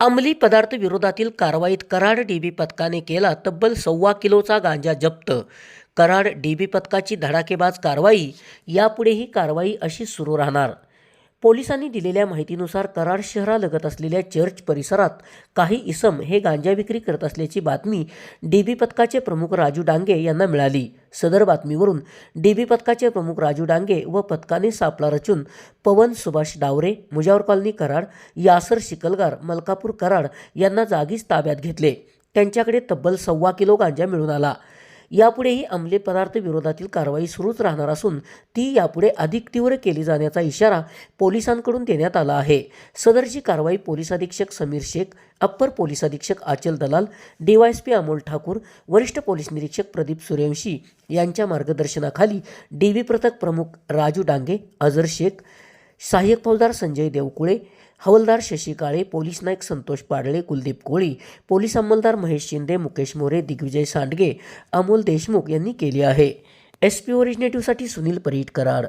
अंमली पदार्थ विरोधातील कारवाईत कराड डीबी पथकाने केला तब्बल सव्वा किलोचा गांजा जप्त. कराड डीबी पथकाची धडाकेबाज कारवाई यापुढेही कारवाई अशी सुरू राहणार. पोलिसांनी दिलेल्या माहितीनुसार कराड शहरालगत असलेल्या चर्च परिसरात काही इसम हे गांजा विक्री करत असल्याची बातमी डीबी पथकाचे प्रमुख राजू डांगे यांना मिळाली. सदर बातमीवरून डीबी पथकाचे प्रमुख राजू डांगे व पथकाने सापळा रचून पवन सुभाष डावरे मुजावर कॉलनी कराड यासर शिकलगार मलकापूर कराड यांना जागीच ताब्यात घेतले. त्यांच्याकडे तब्बल सव्वा किलो गांजा मिळून आला. यापुढेही अंमली पदार्थ विरोधातील कारवाई सुरूच राहणार असून ती यापुढे अधिक तीव्र केली जाण्याचा इशारा पोलिसांकडून देण्यात आला आहे. सदरची कारवाई पोलीस अधीक्षक समीर शेख अप्पर पोलीस अधीक्षक आचल दलाल डीवायएसपी अमोल ठाकूर वरिष्ठ पोलीस निरीक्षक प्रदीप सूर्यवंशी यांच्या मार्गदर्शनाखाली डी व्ही पथक प्रमुख राजू डांगे अझर शेख सहाय्यक फौजदार संजय देवकुळे हवलदार शशी काळे पोलीस नाईक संतोष पाडळे कुलदीप कोळी पोलीस अंमलदार महेश शिंदे मुकेश मोरे दिग्विजय सांडगे अमोल देशमुख यांनी केली आहे. एस पी ओरिजिनेटिव्हसाठी सुनील परीट कराड.